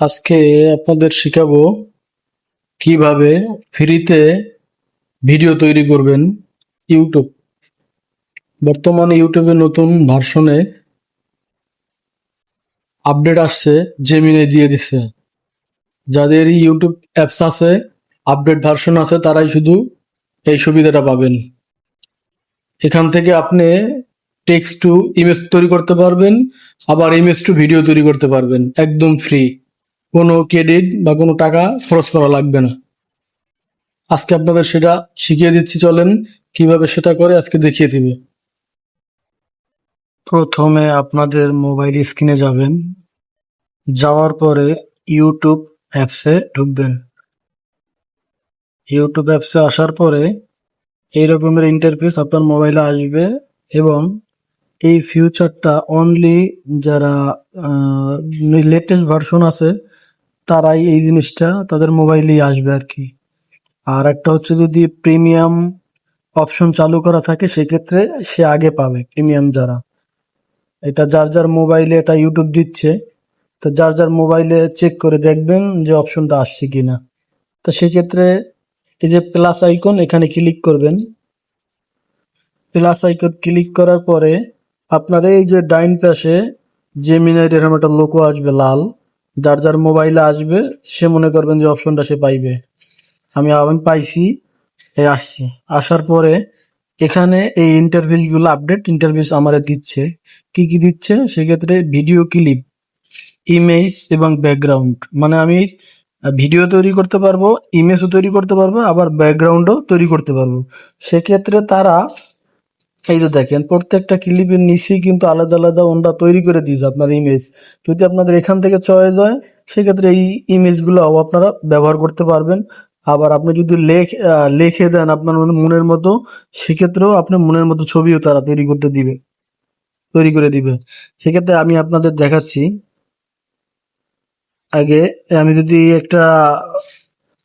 আজকে আপনাদের শেখাবো কীভাবে ফ্রিতে ভিডিও তৈরি করবেন ইউটিউব। বর্তমানে ইউটিউবে নতুন ভার্সনে আপডেট আসছে জেমিনে দিয়ে দিচ্ছে যাদের ইউটিউব অ্যাপস আছে, আপডেট ভার্সন আছে, তারাই শুধু এই সুবিধাটা পাবেন। এখান থেকে আপনি টেক্সট টু ইমেজ তৈরি করতে পারবেন, আবার ইমেজ টু ভিডিও তৈরি করতে পারবেন, একদম ফ্রি কোনো ক্রেডিট বা কোনো টাকা খরচ করা লাগবে না। আজকে আপনাদের সেটা শিখিয়ে দিচ্ছি, চলেন কীভাবে সেটা করে আজকে দেখিয়ে দিবে। প্রথমে আপনাদের মোবাইল স্ক্রিনে যাবেন। যাওয়ার পরে ইউটিউব অ্যাপসে ঢুকবেন। ইউটিউব অ্যাপসে আসার পরে এই রকমের ইন্টারফেস আপনার মোবাইলে আসবে এবং এই ফিউচারটা অনলি যারা লেটেস্ট ভার্সন আছে তারাই এই জিনিসটা তাদের মোবাইলেই আসবে আর কি। আর একটা হচ্ছে যদি প্রিমিয়াম অপশন চালু করা থাকে, সেক্ষেত্রে সে আগে পাবে প্রিমিয়াম যারা। এটা যার যার মোবাইলে এটা ইউটিউব দিচ্ছে, তো যার যার মোবাইলে চেক করে দেখবেন যে অপশনটা আসছে কিনা। তো সেক্ষেত্রে এই যে প্লাস আইকন, এখানে ক্লিক করবেন। প্লাস আইকন ক্লিক করার পরে আপনার এই যে ডাইন পাশে জেমিনাইর এরকম একটা লোগো আসবে লাল। যার যার মোবাইলে আসবে, সে মনে করবেন যে অপশনটা সে পাইবে। আমি আমি পাইছি এই আসছি। আসার পরে এখানে এই ইন্টারভিউ গুলো আপডেট ইন্টারভিউ আমার দিচ্ছে। কি কি দিচ্ছে? সেক্ষেত্রে ভিডিও ক্লিপ ইমেজ এবং ব্যাকগ্রাউন্ড মানে আমি ভিডিও তৈরি করতে পারব ইমেজও তৈরি করতে পারব, আবার ব্যাকগ্রাউন্ডও তৈরি করতে পারব। সেক্ষেত্রে তারা এই যে দেখেন, প্রত্যেকটা ক্লিপের নিচেই কিন্তু আলাদা আলাদা ওনরা তৈরি করে দিয়েছে আপনার ইমেজ যদি আপনাদের এখান থেকে চয়েস হয়, সেক্ষেত্রে এই ইমেজগুলো আপনারা ব্যবহার করতে পারবেন। আবার আপনি যদি লেখ লিখে দেন আপনার মনের মতো, সেক্ষেত্রেও আপনার মনের মতো ছবিও তারা তৈরি করতে দিবে। তৈরি করে দিবে। সেক্ষেত্রে আমি আপনাদের দেখাচ্ছি। আগে আমি যদি একটা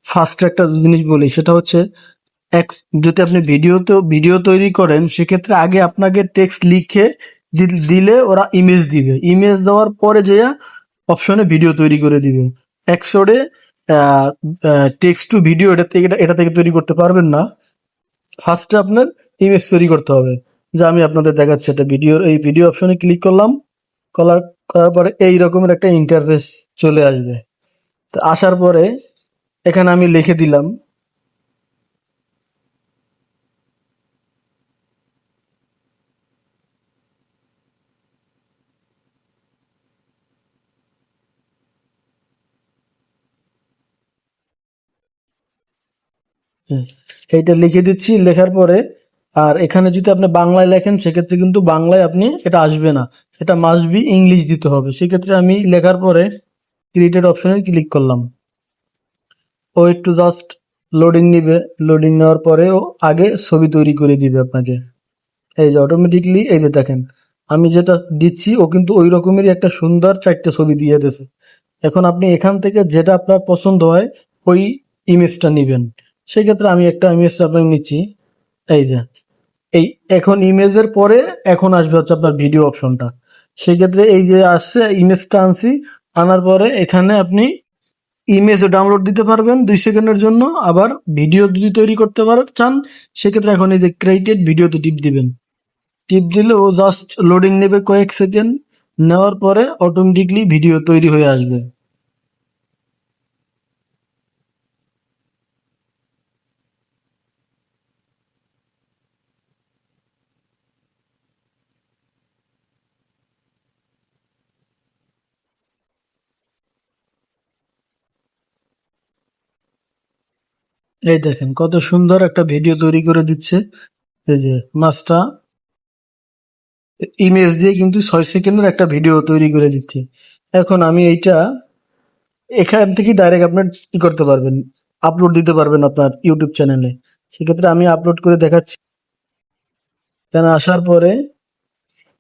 ফার্স্ট একটা জিনিস বলি, সেটা হচ্ছে এক, যদি আপনি ভিডিওতে ভিডিও তৈরি করেন, সেক্ষেত্রে আগে আপনাকে টেক্সট লিখে দিলে ওরা ইমেজ দিবে। ইমেজ দেওয়ার পরে যে অপশনে ভিডিও তৈরি করে দিবে। একশোরে টেক্সট টু ভিডিও এটা থেকে এটা থেকে তৈরি করতে পারবেন না। ফার্স্টে আপনার ইমেজ তৈরি করতে হবে। যা আমি আপনাদের দেখাচ্ছি একটা ভিডিওর এই ভিডিও অপশনে ক্লিক করলাম। করার করার পরে এই রকমের একটা ইন্টারফেস চলে আসবে। তো আসার পরে এখানে আমি লিখে দিলাম। এইটা লিখে দিচ্ছি, লেখার পরে, আর এখানে যদি আপনি বাংলায় লেখেন, সেক্ষেত্রে কিন্তু বাংলায় আপনি এটা আসবে না। এটা মাস্ট বি ইংলিশ দিতে হবে। সেক্ষেত্রে আমি লেখার পরে ক্রিয়েটেড অপশনে ক্লিক করলাম। ও একটু জাস্ট লোডিং নিবে। লোডিং নেওয়ার পরে ও আগে ছবি তৈরি করে দিবে আপনাকে। এই যে অটোমেটিকলি এই যে দেখেন, আমি যেটা দিচ্ছি, ও কিন্তু ওই রকমেরই একটা সুন্দর চারটে ছবি দিয়ে দিয়েছে। এখন আপনি এখান থেকে যেটা আপনার পছন্দ হয়, ওই ইমেজটা নিবেন। সেক্ষেত্রে আমি একটা ইমেজ আপনাকে নিচ্ছি। এই যে, এই এখন ইমেজের পরে এখন আসবে হচ্ছে আপনার ভিডিও অপশনটা সেক্ষেত্রে এই যে আসছে ইমেজটা আনছি আনার পরে এখানে আপনি ইমেজও ডাউনলোড দিতে পারবেন দুই সেকেন্ডের জন্য। আবার ভিডিও যদি তৈরি করতে পারেন চান, সেক্ষেত্রে এখন এই যে ক্রিয়েটেড ভিডিওতে টিপ দিবেন। টিপ দিলে ও জাস্ট লোডিং নেবে কয়েক সেকেন্ড, নেওয়ার পরে অটোমেটিকলি ভিডিও তৈরি হয়ে আসবে। এই দেখেন, কত সুন্দর একটা ভিডিও তৈরি করে দিচ্ছে। এই যে, মাছটা ইমেজ দিয়ে কিন্তু ছয় সেকেন্ডের একটা ভিডিও তৈরি করে দিচ্ছে। এখন আমি এইটা এখান থেকে ডাইরেক্ট আপনার কি করতে পারবেন আপলোড দিতে পারবেন আপনার ইউটিউব চ্যানেলে সেক্ষেত্রে আমি আপলোড করে দেখাচ্ছি। এখানে আসার পরে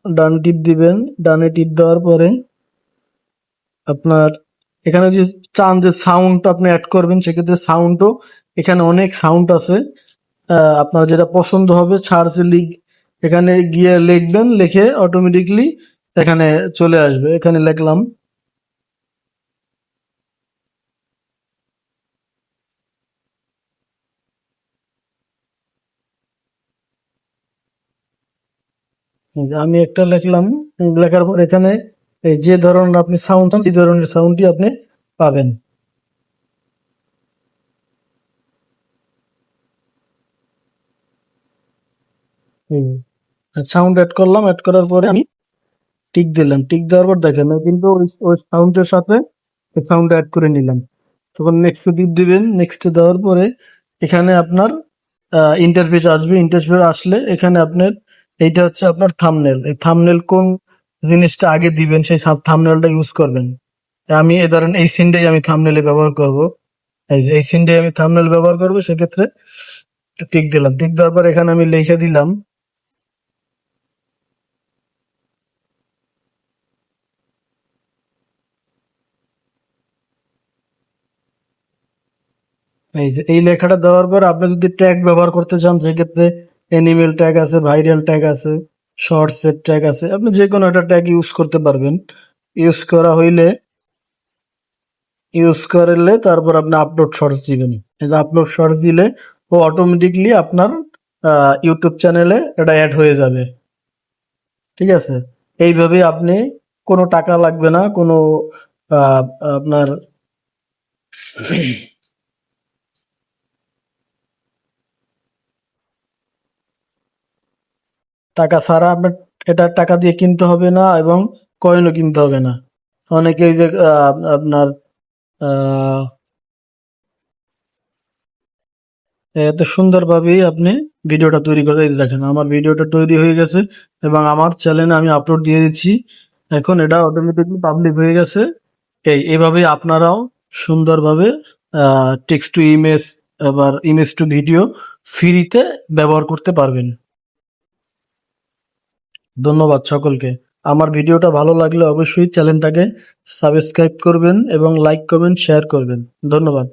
ডান টিপ দিবেন। ডানে টিপ দেওয়ার পরে আপনার এখানে যে চান যে সাউন্ড আপনি অ্যাড করবেন, সেক্ষেত্রে সাউন্ডও এখানে অনেক সাউন্ড আছে। আপনার যেটা পছন্দ হবে ছাড়ছে লিগ এখানে গিয়ে লিখবেন, লিখে অটোমেটিকলি এখানে চলে আসবে। এখানে লিখলাম। আমি একটা লিখলাম, লেখার পর এখানে যে ধরনের আপনি সাউন্ড চান সেই ধরনের সাউন্ডটি আপনি পাবেন। সাউন্ড অ্যাড করলাম অ্যাড করার পরে আমি টিক দিলাম। টিক দেওয়ার পর দেখেন কিন্তু ওই সাউন্ডের সাথে সাউন্ড অ্যাড করে নিলাম। তখন নেক্সট টিপ দিবেন নেক্সট দেওয়ার পরে এখানে আপনার ইন্টারফেস আসবে। ইন্টারফেস আসলে এখানে আপনার, এইটা হচ্ছে আপনার থামনেল এই থামনেল কোন জিনিসটা আগে দিবেন, সেই থামনেলটা ইউজ করবেন। আমি এ ধরেন এই সিনটাই আমি থামনেলে ব্যবহার করব। এই সিনটাই আমি থামনেল ব্যবহার করব, সেক্ষেত্রে টিক দিলাম। টিক দেওয়ার পর এখানে আমি লিখে দিলাম এই যে, এই লেখাটা দেওয়ার পর আপনি যদি ট্যাগ ব্যবহার করতে চান, সেক্ষেত্রে অ্যানিমেল ট্যাগ আছে ভাইরাল ট্যাগ আছে শর্টস এর ট্যাগ আছে, আপনি যে কোনো একটা ট্যাগ ইউজ করতে পারবেন। ইউজ করা হইলে ইউজ করলে তারপর আপনি আপলোড শর্টস দিবেন। আপলোড শর্টস দিলে ও অটোমেটিকলি আপনার ইউটিউব চ্যানেলে এটা অ্যাড হয়ে যাবে। ঠিক আছে? এইভাবে আপনি কোনো টাকা লাগবে না, কোনো আপনার টাকা ছাড়া আপনার এটা টাকা দিয়ে কিনতে হবে না এবং কয়েনও কিনতে হবে না। অনেকে যে আপনার এত সুন্দরভাবেই আপনি ভিডিওটা তৈরি করে দেখেন, আমার ভিডিওটা তৈরি হয়ে গেছে এবং আমার চ্যানেলে আমি আপলোড দিয়ে দিচ্ছি। এখন এটা অটোমেটিকলি পাবলিক হয়ে গেছে। এই এভাবেই আপনারাও সুন্দরভাবে টেক্সট টু ইমেজ আবার ইমেজ টু ভিডিও ফ্রিতে ব্যবহার করতে পারবেন। ধন্যবাদ সকলকে। আমার ভিডিওটা ভালো লাগলে অবশ্যই চ্যানেলটাকে সাবস্ক্রাইব করবেন এবং লাইক করবেন শেয়ার করবেন। ধন্যবাদ।